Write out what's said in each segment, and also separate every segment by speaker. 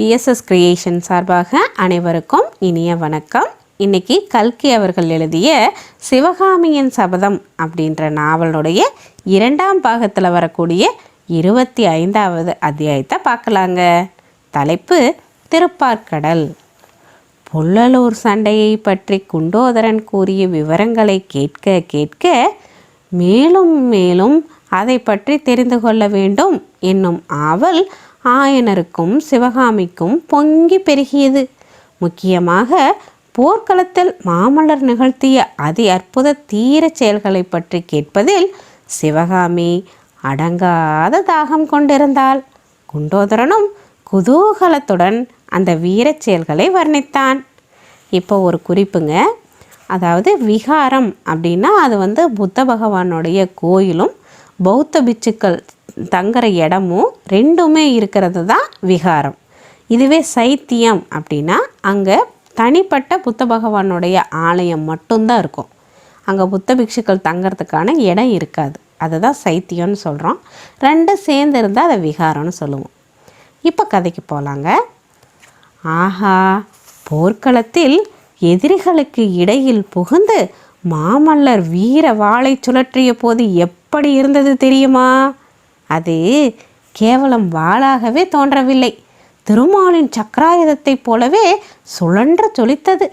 Speaker 1: BSS creation சார்பாக அனைவருக்கும் இனிய வணக்கம். இன்னைக்கு கல்கி அவர்கள் எழுதிய சிவகாமியின் சபதம் அப்படின்ற நாவலுடைய இரண்டாம் பாகத்தில் வரக்கூடிய இருபத்தி ஐந்தாவது அத்தியாயத்தை பார்க்கலாங்க. தலைப்பு திருப்பார்க்கடல் புள்ளலூர் சண்டையை பற்றி குண்டோதரன் கூறிய விவரங்களை கேட்க கேட்க மேலும் மேலும் அதை பற்றி தெரிந்து கொள்ள வேண்டும் என்னும் ஆவல் ஆயனருக்கும் சிவகாமிக்கும் பொங்கி பெருகியது. முக்கியமாக போர்க்களத்தில் மாமல்லர் நிகழ்த்திய அதி அற்புத தீர செயல்களை பற்றி கேட்பதில் சிவகாமி அடங்காத தாகம் கொண்டிருந்தாள். குண்டோதரனும் குதூகலத்துடன் அந்த வீரச் செயல்களை வர்ணித்தான். இப்போ ஒரு குறிப்புங்க. அதாவது விகாரம் அப்படின்னா அது வந்து புத்த பகவானுடைய கோயிலும் பௌத்த பிச்சுக்கள் தங்குற இடமும் ரெண்டுமே இருக்கிறது தான் விகாரம். இதுவே சைத்தியம் அப்படின்னா அங்கே தனிப்பட்ட புத்த பகவானுடைய ஆலயம் மட்டும்தான் இருக்கும். அங்கே புத்த பிக்ஷுக்கள் தங்கிறதுக்கான இடம் இருக்காது. அதுதான் சைத்தியம்னு சொல்கிறோம் ரெண்டும் சேர்ந்து இருந்தால் அதை விகாரம்னு சொல்லுவோம். இப்போ கதைக்கு போகலாங்க ஆஹா போர்க்களத்தில் எதிரிகளுக்கு இடையில் புகுந்து மாமல்லர் வீர வாளை சுழற்றிய போது எப்படி இருந்தது தெரியுமா? அது கேவலம் வாளாகவே தோன்றவில்லை. திருமாலின் சக்கராயுதத்தைப் போலவே சுழன்ற சொலித்தது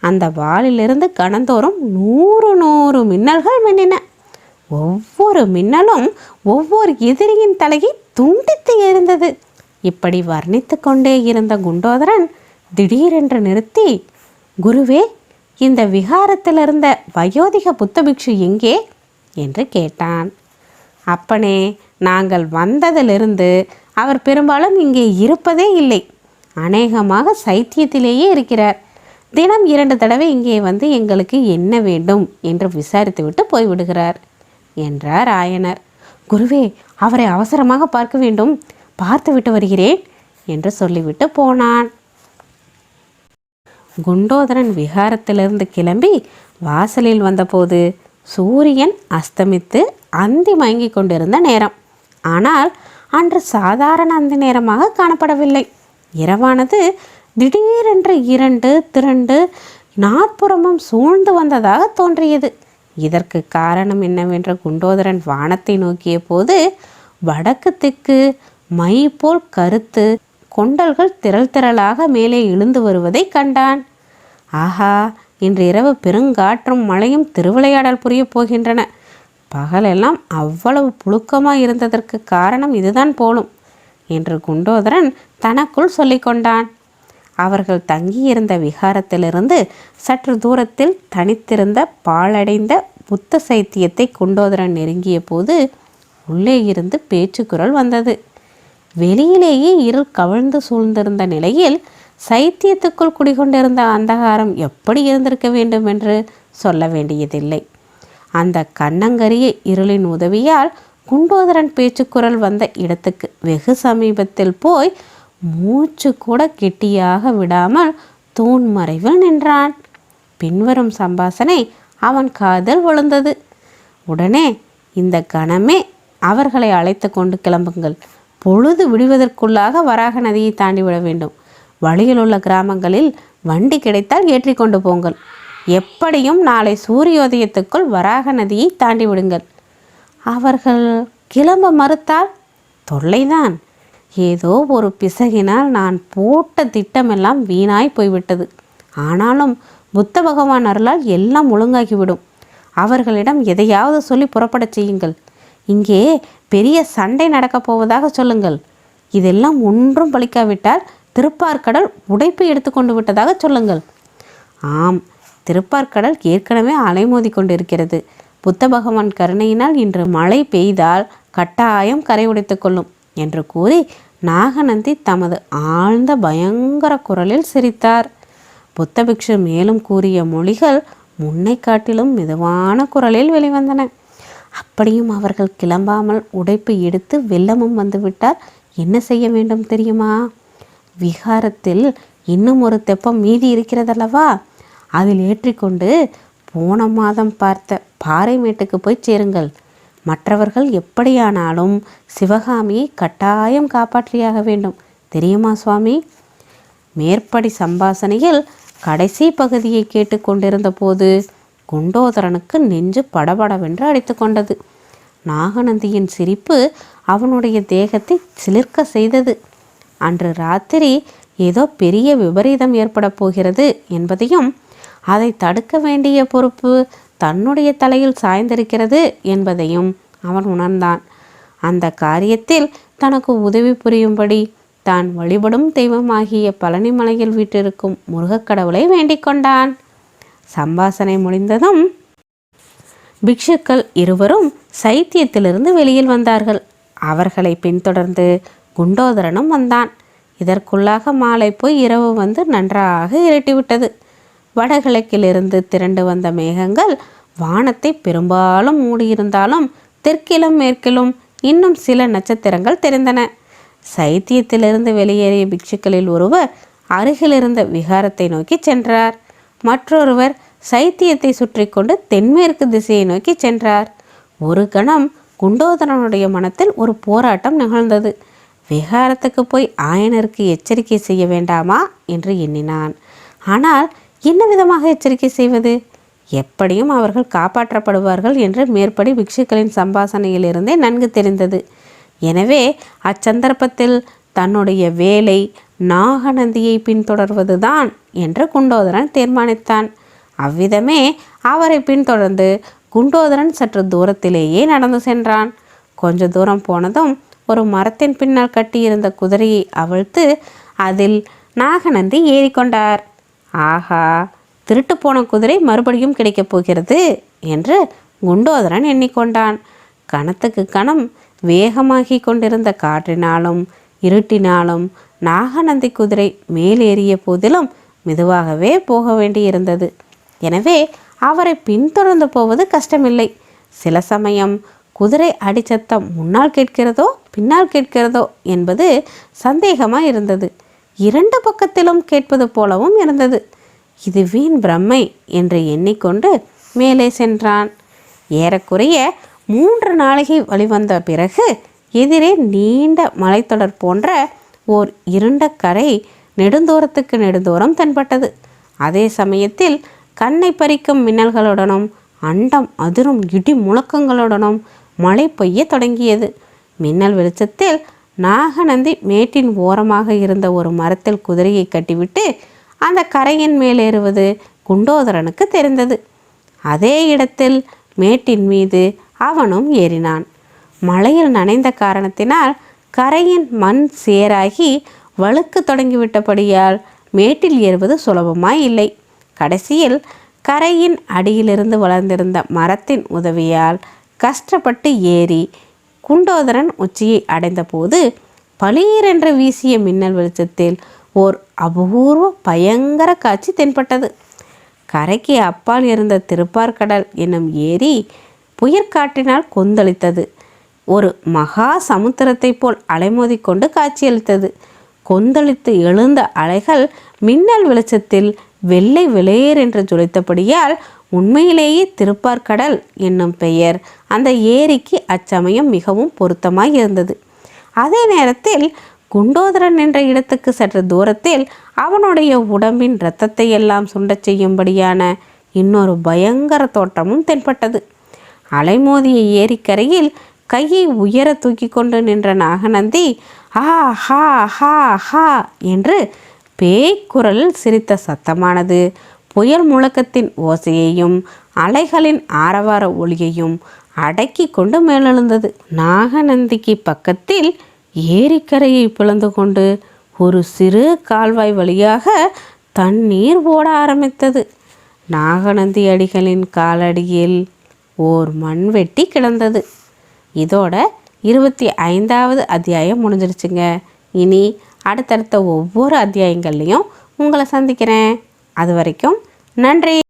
Speaker 1: அந்த வாளிலிருந்து கணந்தோறும் நூறு நூறு மின்னல்கள் மின்னின. ஒவ்வொரு மின்னலும் ஒவ்வொரு எதிரியின் தலையை துண்டித்து எரிந்தது. இப்படி வர்ணித்து கொண்டே இருந்த குண்டோதரன் திடீரென்று நிறுத்தி குருவே இந்த விகாரத்தில் இருந்த வயோதிக புத்தபிக்ஷு எங்கே? என்று கேட்டான். அப்பனே நாங்கள் வந்ததிலிருந்து அவர் பெரும்பாலும் இங்கே இருப்பதே இல்லை. அநேகமாக சைத்தியத்திலேயே இருக்கிறார். தினம் இரண்டு தடவை இங்கே வந்து எங்களுக்கு என்ன வேண்டும் என்று விசாரித்துவிட்டு போய்விடுகிறார் என்றார் ஆயனர். குருவே அவரை அவசரமாக பார்க்க வேண்டும். பார்த்துவிட்டு வருகிறேன் என்று சொல்லிவிட்டு போனான். குண்டோதரன் விகாரத்திலிருந்து கிளம்பி வாசலில் வந்தபோது சூரியன் அஸ்தமித்து அந்தி மயங்கிக் கொண்டிருந்த நேரம். ஆனால் அன்று சாதாரண அந்த நேரமாக காணப்படவில்லை. இரவானது திடீரென்று இரண்டு திரண்டு நாற்புறமும் சூழ்ந்து வந்ததாக தோன்றியது. இதற்கு காரணம் என்னவென்று குண்டோதரன் வானத்தை நோக்கிய போது வடக்கு திக்கு மை போல் கருத்து கொண்டல்கள் திரள் திரளாக மேலே இழுந்து வருவதை கண்டான். ஆஹா இன்று இரவு பெருங்காற்றும் மழையும் திருவிளையாடல் புரியப் போகின்றன. பகலெல்லாம் அவ்வளவு புழுக்கமாக இருந்ததற்கு காரணம் இதுதான் போலும் என்று குண்டோதரன் தனக்குள் சொல்லிக்கொண்டான் அவர்கள் தங்கியிருந்த விகாரத்திலிருந்து சற்று தூரத்தில் தனித்திருந்த பாழடைந்த புத்த சைத்தியத்தை குண்டோதரன் நெருங்கிய போது உள்ளே இருந்து பேச்சுக்குரல் வந்தது. வெளியிலேயே இருள் கவிழ்ந்து சூழ்ந்திருந்த நிலையில் சைத்தியத்துக்குள் குடிகொண்டிருந்த அந்தகாரம் எப்படி இருந்திருக்க வேண்டும் என்று சொல்ல வேண்டியதில்லை. அந்த கண்ணங்கரிய இருளின் உதவியால் குண்டோதரன் பேச்சுக்குரல் வந்த இடத்துக்கு வெகு சமீபத்தில் போய் மூச்சு கூட கெட்டியாக விடாமல் தூண் மறைவில் நின்றான். பின்வரும் சம்பாசனை அவன் காதல் விழுந்தது. உடனே இந்த கணமே அவர்களை அழைத்து கொண்டு கிளம்புங்கள். பொழுது விடுவதற்குள்ளாக வராக நதியை தாண்டி விட வேண்டும். வழியில் உள்ள கிராமங்களில் வண்டி கிடைத்தால் ஏற்றி கொண்டு போங்கள். எப்படியும் நாளை சூரியோதயத்துக்குள் வராக நதியை தாண்டி விடுங்கள். அவர்கள் கிளம்ப மறுத்தால் தொல்லைதான். ஏதோ ஒரு பிசகினால் நான் போட்ட திட்டமெல்லாம் வீணாய் போய்விட்டது. ஆனாலும் புத்த பகவான் அருளால் எல்லாம் ஒழுங்காகிவிடும். அவர்களிடம் எதையாவது சொல்லி புறப்படச் செய்யுங்கள். இங்கே பெரிய சண்டை நடக்கப் போவதாக சொல்லுங்கள். இதெல்லாம் ஒன்றும் பலிக்காவிட்டால் திருப்பார்கடல் உடைப்பு எடுத்துக்கொண்டு விட்டதாக சொல்லுங்கள். ஆம் திருப்பார்கடல் ஏற்கனவே அலைமோதி கொண்டிருக்கிறது புத்த பகவான் கருணையினால் இன்று மழை பெய்தால் கட்டாயம் கரை உடைத்து கொள்ளும் என்று கூறி நாகநந்தி தமது ஆழ்ந்த பயங்கர குரலில் சிரித்தார். புத்தபிக்ஷு மேலும் கூறிய மொழிகள் முன்னை காட்டிலும் மெதுவான குரலில் வெளிவந்தன. அப்படியும் அவர்கள் கிளம்பாமல் உடைப்பு எடுத்து வெள்ளமும் வந்துவிட்டால் என்ன செய்ய வேண்டும் தெரியுமா? விகாரத்தில் இன்னும் ஒரு தெப்பம் மீதி இருக்கிறதல்லவா? அதில் ஏற்றிக்கொண்டு போன மாதம் பார்த்த பாறைமேட்டுக்கு போய் சேருங்கள். மற்றவர்கள் எப்படியானாலும் சிவகாமியை கட்டாயம் காப்பாற்றியாக வேண்டும். தெரியுமா சுவாமி? மேற்படி சம்பாசனையில் கடைசி பகுதியை கேட்டுக்கொண்டிருந்த போது குண்டோதரனுக்கு நெஞ்சு படபடவென்று அடித்து கொண்டது. நாகநந்தியின் சிரிப்பு அவனுடைய தேகத்தை சிலிர்க்க செய்தது. அன்று ராத்திரி ஏதோ பெரிய விபரீதம் ஏற்பட போகிறது என்பதையும் அதை தடுக்க வேண்டிய பொறுப்பு தன்னுடைய தலையில் சாய்ந்திருக்கிறது என்பதையும் அவன் உணர்ந்தான். அந்த காரியத்தில் தனக்கு உதவி புரியும்படி தான் வழிபடும் தெய்வமாகிய பழனிமலையில் வீட்டிருக்கும் முருகக்கடவுளை வேண்டிக் கொண்டான். சம்பாசனை முடிந்ததும் பிக்ஷுக்கள் இருவரும் சைத்தியத்திலிருந்து வெளியில் வந்தார்கள். அவர்களை பின்தொடர்ந்து குண்டோதரனும் வந்தான். இதற்குள்ளாக மாலை போய் இரவு வந்து நன்றாக இருட்டிவிட்டது. வடகிழக்கிலிருந்து திரண்டு வந்த மேகங்கள் வானத்தை பெரும்பாலும் மூடியிருந்தாலும் தெற்கிலும் மேற்கிலும் இன்னும் சில நட்சத்திரங்கள் தெரிந்தன. சைத்தியத்திலிருந்து வெளியேறிய பிக்ஷுக்களில் ஒருவர் அருகிலிருந்த விகாரத்தை நோக்கி சென்றார். மற்றொருவர் சைத்தியத்தை சுற்றி கொண்டு தென்மேற்கு திசையை நோக்கி சென்றார். ஒரு கணம் குண்டோதரனுடைய மனத்தில் ஒரு போராட்டம் நிகழ்ந்தது. விகாரத்துக்கு போய் ஆயனருக்கு எச்சரிக்கை செய்ய வேண்டாமா? என்று எண்ணினான். ஆனால் என்ன விதமாக எச்சரிக்கை செய்வது? எப்படியும் அவர்கள் காப்பாற்றப்படுவார்கள் என்று மேற்படி பிக்ஷுக்களின் சம்பாசனையிலிருந்தே நன்கு தெரிந்தது. எனவே அச்சந்தர்ப்பத்தில் தன்னுடைய வேலை நாகநந்தியை பின்தொடர்வதுதான் என்று குண்டோதரன் தீர்மானித்தான். அவ்விதமே அவரை பின்தொடர்ந்து குண்டோதரன் சற்று தூரத்திலேயே நடந்து சென்றான். கொஞ்ச தூரம் போனதும் ஒரு மரத்தின் பின்னால் கட்டியிருந்த குதிரையை அவிழ்த்து அதில் நாகநந்தி ஏறிக்கொண்டார். ஆஹா திருட்டு போன குதிரை மறுபடியும் கிடைக்கப் போகிறது என்று குண்டோதரன் எண்ணிக்கொண்டான். கணத்துக்கு கணம் வேகமாகி கொண்டிருந்த காற்றினாலும் இருட்டினாலும் நாகநந்தி குதிரை மேலேறிய போதிலும் மெதுவாகவே போக வேண்டியிருந்தது. எனவே அவரை பின்தொடர்ந்து போவது கஷ்டமில்லை. சில சமயம் குதிரை அடிச்சத்தம் முன்னால் கேட்கிறதோ பின்னால் கேட்கிறதோ என்பது சந்தேகமாக இருந்தது இரண்டு பக்கத்திலும் கேட்பது போலவும் இருந்தது. இது வீண் பிரம்மை என்று எண்ணிக்கொண்டு மேலே சென்றான். ஏறக்குறைய மூன்று நாளிகை வழிவந்த பிறகு எதிரே நீண்ட மலைத்தொடர் போன்ற ஓர் இருண்ட கரை நெடுந்தூரத்துக்கு நெடுந்தூரம் தென்பட்டது. அதே சமயத்தில் கண்ணை பறிக்கும் மின்னல்களுடனும் அண்டம் அதிரும் இடி முழக்கங்களுடனும் மழை பெய்ய தொடங்கியது. மின்னல் வெளிச்சத்தில் நாகநந்தி மேட்டின் ஓரமாக இருந்த ஒரு மரத்தில் குதிரையை கட்டிவிட்டு அந்த கரையின் மேலேறுவது குண்டோதரனுக்கு தெரிந்தது. அதே இடத்தில் மேட்டின் மீது அவனும் ஏறினான். மழையில் நனைந்த காரணத்தினால் கரையின் மண் சேராகி வழுக்கு தொடங்கிவிட்டபடியால் மேட்டில் ஏறுவது சுலபமாய் இல்லை. கடைசியில் கரையின் அடியிலிருந்து வளர்ந்திருந்த மரத்தின் உதவியால் கஷ்டப்பட்டு ஏறி குண்டோதரன் உச்சியை அடைந்தபோது பளீரென்று வீசிய மின்னல் வெளிச்சத்தில் ஓர் அபூர்வ பயங்கர காட்சி தென்பட்டது. கரைக்கு அப்பால் இருந்த திருப்பார்கடல் என்னும் ஏரி புயற்காற்றினால் கொந்தளித்தது. ஒரு மகா சமுத்திரத்தைப் போல் அலைமோதி கொண்டு காட்சியளித்தது. கொந்தளித்து எழுந்த அலைகள் மின்னல் வெளிச்சத்தில் வெள்ளை வெளையர் என்று ஜொலித்தபடியால் உண்மையிலேயே திருப்பார்கடல் என்னும் பெயர். அந்த ஏரிக்கு அச்சமயம் மிகவும் பொருத்தமாய் இருந்தது. அதே நேரத்தில் குண்டோதரன் என்ற இடத்துக்கு சற்று தூரத்தில் அவனுடைய உடம்பின் இரத்தத்தை எல்லாம் சுண்டச் செய்யும்படியான இன்னொரு பயங்கர தோற்றமும் தென்பட்டது. அலைமோதிய ஏரிக்கரையில் கையை உயர தூக்கி கொண்டு நின்ற நாகநந்தி ஆ ஹா ஹா ஹா என்று பேய்க்குரல் சிரித்த சத்தமானது. புயல் முழக்கத்தின் ஓசையையும் அலைகளின் ஆரவார ஒளியையும் அடக்கி கொண்டு மேலெழுந்தது. நாகநந்திக்கு பக்கத்தில் ஏரிக்கரையை பிளந்து கொண்டு ஒரு சிறு கால்வாய் வழியாக தண்ணீர் ஓட ஆரம்பித்தது. நாகநந்தி அடிகளின் காலடியில் ஓர் மண்வெட்டி கிடந்தது. இதோட இருபத்தி ஐந்தாவது அத்தியாயம் முடிஞ்சிருச்சுங்க. இனி அடுத்தடுத்த ஒவ்வொரு அத்தியாயங்கள்லையும் உங்களை சந்திக்கிறேன். அது வரைக்கும் நன்றி.